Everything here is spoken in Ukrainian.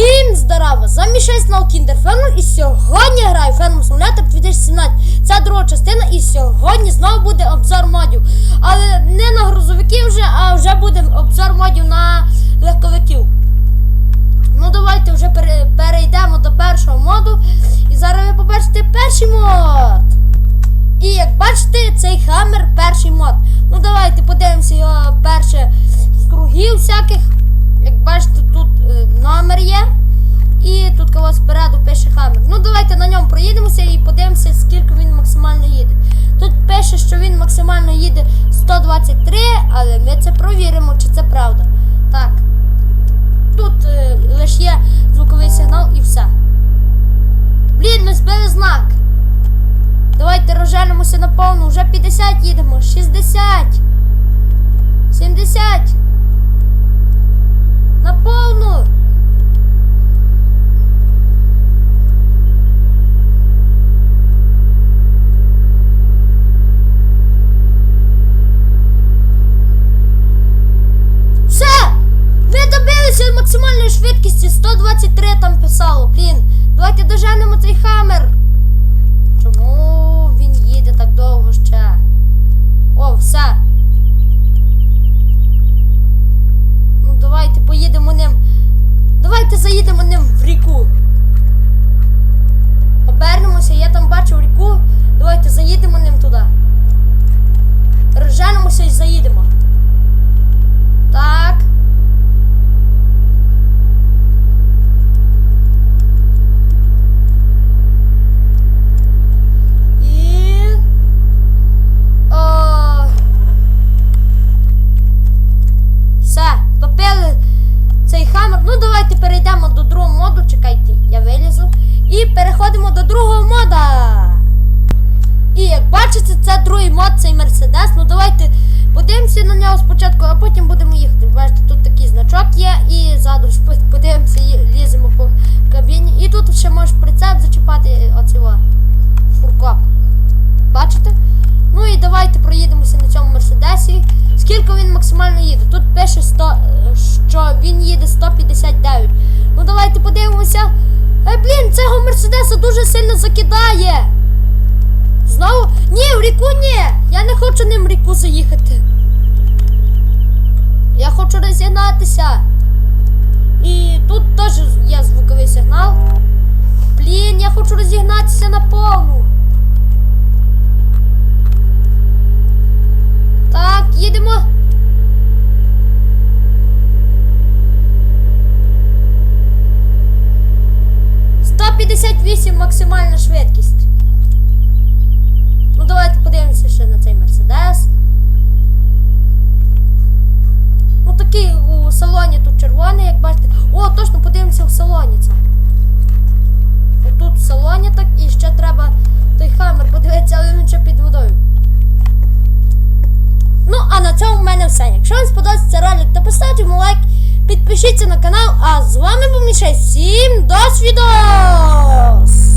Всім здорово! З вами 6 на Kinder Family і сьогодні граю Family Simulator 2017. Це друга частина і сьогодні знову буде обзор модів. Але не на грузовиків вже, а вже буде обзор модів на легковиків. Ну давайте вже перейдемо до першого моду. І зараз ви побачите перший мод. І як бачите, цей хаммер перший мод. Ну давайте подивимося його перше з кругів всяких. Як бачите, тут е, номер є. Вас спереду пише хаммер. Ну давайте на ньому проїдемося і подивимося, скільки він максимально їде. Тут пише, що він максимально їде 123, але ми це провіримо, чи це правда. Так. Тут е, лише є звуковий сигнал і все. Блін, ми збили знак. Давайте розженимося на повну. Вже 50 їдемо. 60. 70. На повну. Все! Ми добилися швидкістю 123 там писало. Блін. Давайте доженемо цей хаммер. Чому він їде так довго ще? О, все. Ну, давайте поїдемо ним. Давайте заїдемо ним в ріку. Максимально їде? Тут пише 100, е, що він їде 159. Ну давайте подивимося. Е, блін, цього мерседеса дуже сильно закидає. Знову? Ні, в ріку ні! Я не хочу ним в ріку заїхати. Я хочу розігнатися. І тут теж є звуковий сигнал. 158 максимальна швидкість. Ну давайте подивимося ще на цей Мерседес. Ну такий у салоні тут червоний, як бачите. О, точно подивимося в салоні це. Тут в салоні так і ще треба той хамер подивитися, але він ще під водою. Ну, а на цьому в мене все. Якщо вам сподобається ролик, то поставте йому лайк підпишіться на канал, а з вами був Мішей. Всім до свідос!